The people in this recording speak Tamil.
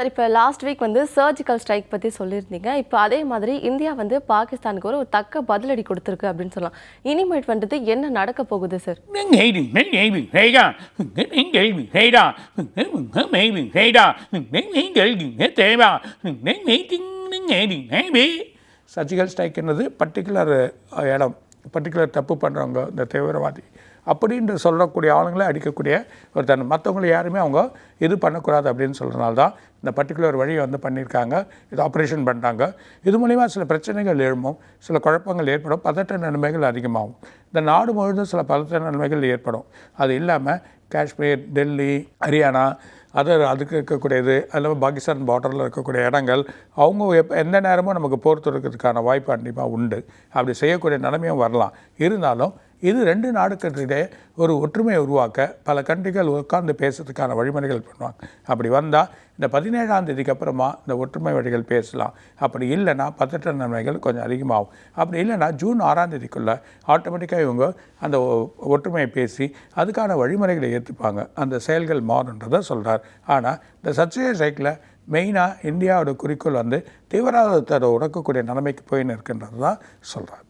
சார் இப்போ லாஸ்ட் வீக் வந்து சர்ஜிக்கல் ஸ்ட்ரைக் பற்றி சொல்லியிருந்தீங்க. இப்போ அதே மாதிரி இந்தியா வந்து பாகிஸ்தானுக்கு ஒரு தக்க பதிலடி கொடுத்துருக்கு அப்படின்னு சொல்லலாம். இனிமேட் வந்துட்டு என்ன நடக்க போகுது சார்? சர்ஜிக்கல் ஸ்ட்ரைக் என்னது சர்ஜிக்கல் பர்டிகுலர் இடம் பர்டிகுலர் தப்பு பண்ணுறவங்க இந்த தீவிரவாதி. அப்படின்ற சொல்லக்கூடிய ஆளுங்களை அடிக்கக்கூடிய ஒரு தன் மற்றவங்களை யாருமே அவங்க இது பண்ணக்கூடாது அப்படின்னு சொல்கிறனால தான் இந்த பர்டிகுலர் வழியை வந்து பண்ணியிருக்காங்க. இது ஆப்ரேஷன் பண்ணுறாங்க இது மூலிமா சில பிரச்சனைகள் எழும்பும் சில குழப்பங்கள் ஏற்படும் பதற்ற நன்மைகள் அதிகமாகும். இந்த நாடு முழுவதும் சில பதட்ட நன்மைகள் ஏற்படும். அது இல்லாமல் காஷ்மீர் டெல்லி ஹரியானா அதர் அதுக்கு இருக்கக்கூடியது அல்லது பாகிஸ்தான் பார்டரில் இருக்கக்கூடிய இடங்கள் அவங்க எப்போ எந்த நேரமும் நமக்கு போர் தொடுக்கிறதுக்கான வாய்ப்பு கண்டிப்பாக உண்டு. அப்படி செய்யக்கூடிய நிலைமையும் வரலாம். இருந்தாலும் இது ரெண்டு நாடுகளிடையே ஒரு ஒற்றுமையை உருவாக்க பல கண்ட்ரிகள் உட்கார்ந்து பேசுறதுக்கான வழிமுறைகள் பண்ணுவாங்க. அப்படி வந்தால் இந்த பதினேழாம் தேதிக்கு அப்புறமா இந்த ஒற்றுமை வழிகள் பேசலாம். அப்படி இல்லைன்னா பதற்ற நன்மைகள் கொஞ்சம் அதிகமாகும். அப்படி இல்லைன்னா ஜூன் ஆறாம் தேதிக்குள்ளே ஆட்டோமேட்டிக்காக இவங்க அந்த ஒ- ஒற்றுமையை பேசி அதுக்கான வழிமுறைகளை ஏற்றுப்பாங்க அந்த செயல்கள் மாறுன்றதை சொல்கிறார் ஆனால் இந்த சர்ச்சை சைக்கிளில் மெயினாக இந்தியாவோட குறிக்கோள் வந்து தீவிரவாதத்தை உடக்கக்கூடிய நிலைமைக்கு போயின்னு இருக்கின்றது தான் சொல்கிறார்